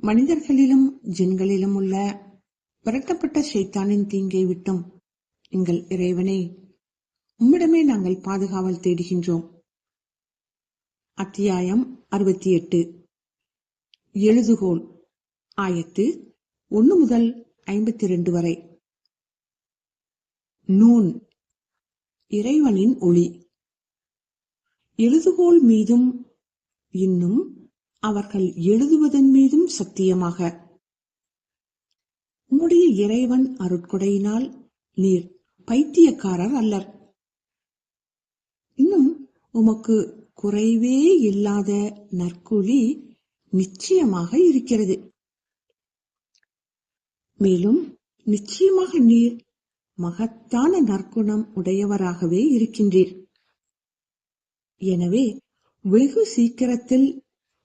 மனிதர்களிலும் ஜின்களிலும் உள்ள விரட்டப்பட்ட ஷைத்தானின் தீங்கை விட்டும் எங்கள் இறைவனே உம்மிடமே நாங்கள் பாதுகாவல் தேடுகின்றோம். அத்தியாயம் அறுபத்தி எட்டு எழுதுகோள். ஆயத்து ஒன்று முதல் ஐம்பத்தி ரெண்டு வரை. நூன். இறைவனின் ஒளி. எழுதுகோள் மீதும் இன்னும் அவர்கள் எழுதுவதன் மீதும் சத்தியமாக. உம்முடைய இறைவன் அருட்கொடையினால் நீர் பைத்தியக்காரர் அல்லர். இன்னும் உமக்கு குறைவே இல்லாத நற்கூலி நிச்சயமாக இருக்கிறது. மேலும் நிச்சயமாக நீர் மகத்தான நற்குணம் உடையவராகவே இருக்கின்றீர். எனவே வெகு சீக்கிரத்தில்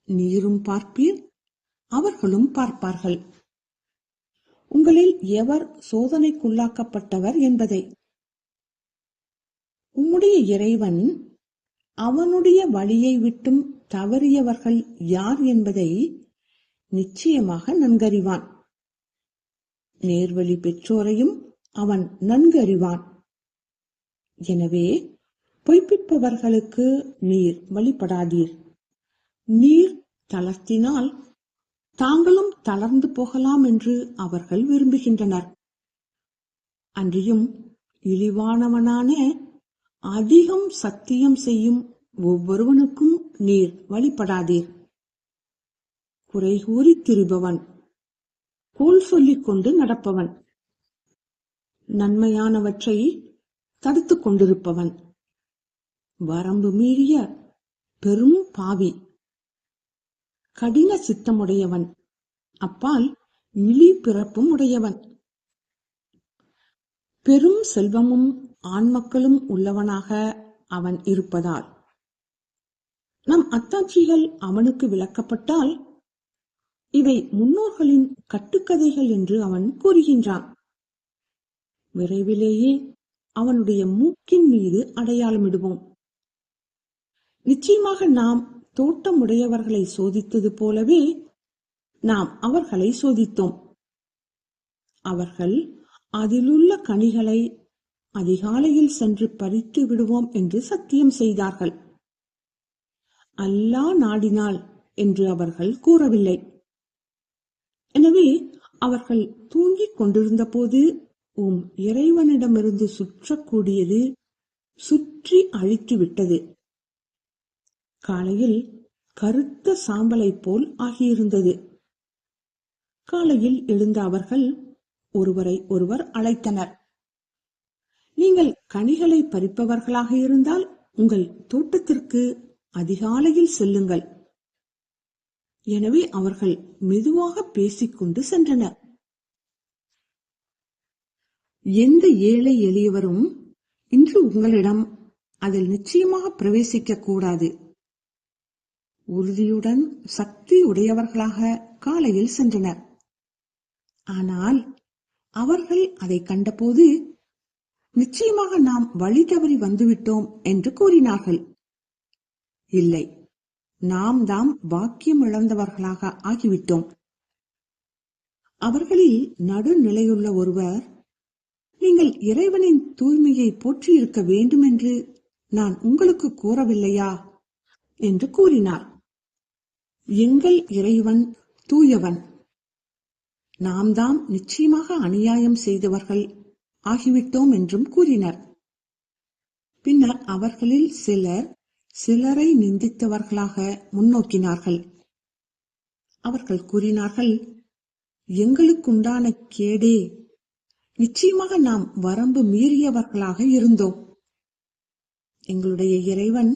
நீரும் பார்ப்பீர் அவர்களும் பார்ப்பார்கள். உங்களில் எவர் சோதனைக்குள்ளாக்கப்பட்டவர் என்பதை? உம்முடைய இறைவன் அவனுடைய வழியை விட்டும் தவறியவர்கள் யார் என்பதை நிச்சயமாக நன்கறிவான். நேர்வழி பெற்றோரையும் அவன் நன்கறிவான். எனவே பொய்ப்பிப்பவர்களுக்கு நீர் வழிபடாதீர். நீர் தளர்த்தினால் தாங்களும் தளர்ந்து போகலாம் என்று அவர்கள் விரும்புகின்றனர். அன்றியும் இழிவானவனான அதிகம் சத்தியம் செய்யும் ஒவ்வொருவனுக்கும் நீர் வழிபடாதீர். குறை கூறி திரிபவன் கோல் சொல்லிக் கொண்டு நடப்பவன் நன்மையானவற்றை தடுத்துக் கொண்டிருப்பவன். வரம்பு மீறிய பெரும் பாவி. கடின சித்தமுடையவன். அப்பால் இழி பிறப்பும் உடையவன். பெரும் செல்வமும் ஆண்மக்களும் உள்ளவனாக அவன் இருப்பதால். நம் அத்தாட்சிகள் அவனுக்கு விளக்கப்பட்டால் இவை முன்னோர்களின் கட்டுக்கதைகள் என்று அவன் கூறுகின்றான். விரைவிலேயே அவனுடைய மூக்கின் மீது அடையாளமிடுவோம். நிச்சயமாக நாம் தோட்டமுடையவர்களை சோதித்தது போலவே நாம் அவர்களை சோதித்தோம். அவர்கள் அதிலுள்ள கனிகளை அதிகாலையில் சென்று பறித்து விடுவோம் என்று சத்தியம் செய்தார்கள். அல்லா நாடினாள் என்று அவர்கள் கூறவில்லை. எனவே அவர்கள் தூங்கிக் கொண்டிருந்த போது உம் இறைவனிடமிருந்து சுற்றக்கூடியது சுற்றி அழித்து விட்டது. காலையில் கருத்த சாம்பலை போல் ஆகியிருந்தது. காலையில் எழுந்த அவர்கள் ஒருவரை ஒருவர் அழைத்தனர். நீங்கள் கனிகளை பறிப்பவர்களாக இருந்தால் உங்கள் தோட்டத்திற்கு அதிகாலையில் செல்லுங்கள் எனவே அவர்கள் மெதுவாக பேசிக்கொண்டு சென்றனர். எந்த ஏழை எளியவரும் இன்று உங்களிடம் அதில் நிச்சயமாக பிரவேசிக்க கூடாது. உறுதியுடன் சக்தி உடையவர்களாக காலையில் சென்றனர். ஆனால் அவர்கள் அதை கண்டபோது நிச்சயமாக நாம் வழி தவறி வந்துவிட்டோம் என்று கூறினார்கள். இல்லை நாம் தாம் வாக்கியம் இழந்தவர்களாக ஆகிவிட்டோம். அவர்களில் நடுநிலையுள்ள ஒருவர் நீங்கள் இறைவனின் தூய்மையை போற்றியிருக்க வேண்டும் என்று நான் உங்களுக்கு கூறவில்லையா? என்று கூறினார். எங்கள் இறைவன் தூயவன். நாம் தாம் நிச்சயமாக அநியாயம் செய்தவர்கள் ஆகிவிட்டோம் என்றும் கூறினர். பின்னர் அவர்களில் சிலர் சிலரை நிந்தித்தவர்களாக முன்னோக்கினார்கள். அவர்கள் கூறினார்கள் எங்களுக்குண்டான கேடே நிச்சயமாக நாம் வரம்பு மீறியவர்களாக இருந்தோம். எங்களுடைய இறைவன்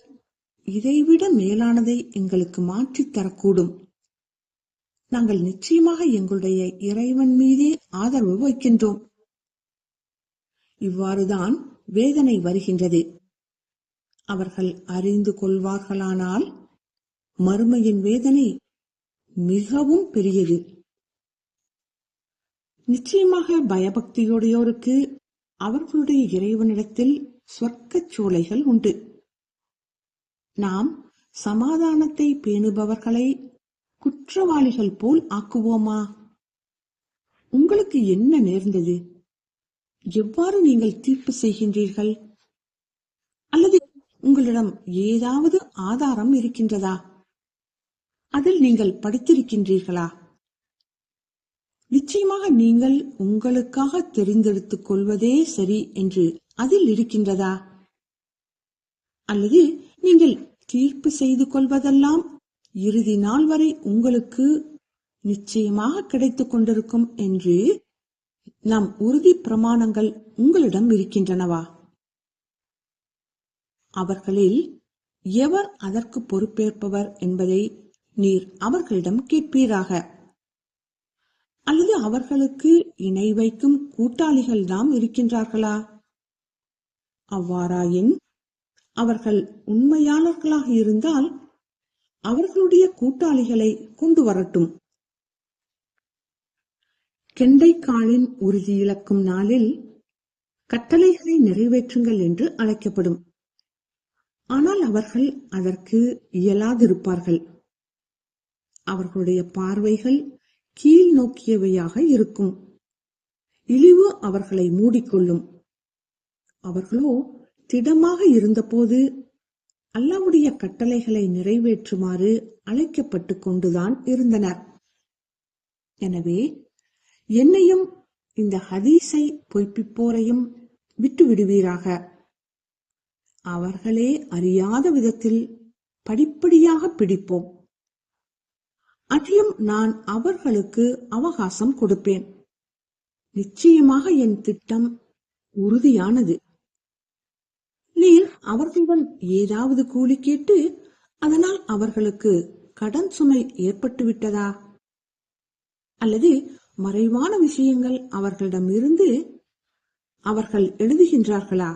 இதைவிட மேலானதை எங்களுக்கு மாற்றித் தரக்கூடும். நாங்கள் நிச்சயமாக எங்களுடைய இறைவன் மீதே ஆதரவு வைக்கின்றோம். இவ்வாறுதான் வேதனை வருகின்றது. அவர்கள் அறிந்து கொள்வார்களானால் மறுமையின் வேதனை மிகவும் பெரியது. நிச்சயமாக பயபக்தியுடையோருக்கு அவர்களுடைய இறைவனிடத்தில் சொர்க்கச் சோலைகள் உண்டு. நாம் சமாதானத்தை பேணுபவர்களை குற்றவாளிகள் போல் ஆக்குவோமா? உங்களுக்கு என்ன நேர்ந்தது? எவ்வாறு நீங்கள் தீர்ப்பு செய்கின்றீர்கள்? அல்லது உங்களிடம் ஏதாவது ஆதாரம் இருக்கின்றதா? அதில் நீங்கள் படித்திருக்கின்றீர்களா? நிச்சயமாக நீங்கள் உங்களுக்காக தெரிந்தெடுத்துக் கொள்வதே சரி என்று அதில் இருக்கின்றதா? அல்லது நீங்கள் தீர்ப்பு செய்து கொள்வதெல்லாம் இறுதி நாள் வரை உங்களுக்கு நிச்சயமாக கிடைத்துக் கொண்டிருக்கும் என்று நம் உறுதி பிரமாணங்கள் உங்களிடம் இருக்கின்றனவா? அவர்களில் எவர் அதற்கு பொறுப்பேற்பவர் என்பதை நீர் அவர்களிடம் கேட்பீராக. அல்லது அவர்களுக்கு இணை வைக்கும் கூட்டாளிகள் தாம் இருக்கின்றார்களா? அவ்வாறாயின் அவர்கள் உண்மையாளர்களாக இருந்தால் அவர்களுடைய கூட்டாளிகளை கொண்டு வரட்டும். கெண்டைக்காலின் உறுதி இழக்கும் நாளில் கட்டளைகளை நிறைவேற்றுங்கள் என்று அழைக்கப்படும். ஆனால் அவர்கள் அதற்கு இயலாதிருப்பார்கள். அவர்களுடைய பார்வைகள் கீழ் நோக்கியவையாக இருக்கும். இழிவு அவர்களை மூடிக்கொள்ளும். அவர்களோ திடமாக இருந்தபோது அல்லாவுடைய கட்டளைகளை நிறைவேற்றுமாறு அழைக்கப்பட்டு கொண்டுதான் இருந்தனர். எனவே என்னையும் இந்த ஹதீஸை பொய்ப்பிப்போரையும் விட்டு விடுவீராக அவர்களே அறியாத விதத்தில் படிப்படியாக பிடிப்போம். அதையும் நான் அவர்களுக்கு அவகாசம் கொடுப்பேன். நிச்சயமாக என் திட்டம் உறுதியானது. நீர் அவர்களிடம் ஏதாவது கூலி கேட்டு அதனால் அவர்களுக்கு கடன் சுமை ஏற்பட்டு விட்டதா அல்லது மறைவான விஷயங்கள் அவர்களிடம் இருந்து அவர்கள் எழுதுகின்றார்களா?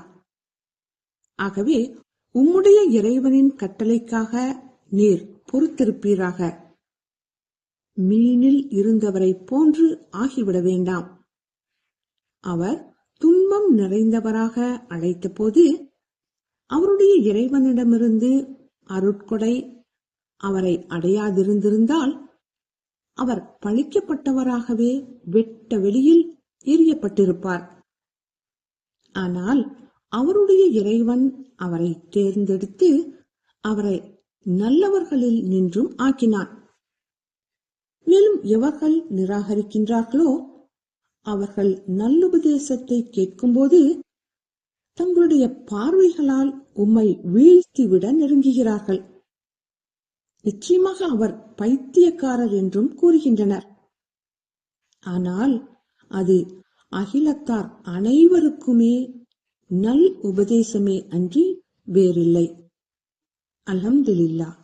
ஆகவே உம்முடைய இறைவனின் கட்டளைக்காக நீர் பொறுத்திருப்பீராக. மீனில் இருந்தவரை போன்று ஆகிவிட வேண்டாம். அவர் துன்பம் நிறைந்தவராக அழைத்தபோது அவருடைய இறைவனிடமிருந்து அருட்கொடை அவரை அடையாதிருந்திருந்தால் அவர் பழிக்கப்பட்டவராகவே வெட்ட வெளியில் எரியப்பட்டிருப்பார் ஆனால் அவருடைய இறைவன் அவரை தேர்ந்தெடுத்து அவரை நல்லவர்களில் நின்றும் ஆக்கினான். மேலும் எவர்கள் நிராகரிக்கின்றார்களோ அவர்கள் நல்லுபதேசத்தை கேட்கும்போது தங்களுடைய பார்வைகளால் உம்மை வீழ்த்திவிட நெருங்குகிறார்கள். நிச்சயமாக அவர் பைத்தியக்காரர் என்றும் கூறுகின்றனர். ஆனால் அது அகிலத்தார் அனைவருக்குமே நல் உபதேசமே அன்றி வேறில்லை. அல்ஹம்துலில்லாஹ்.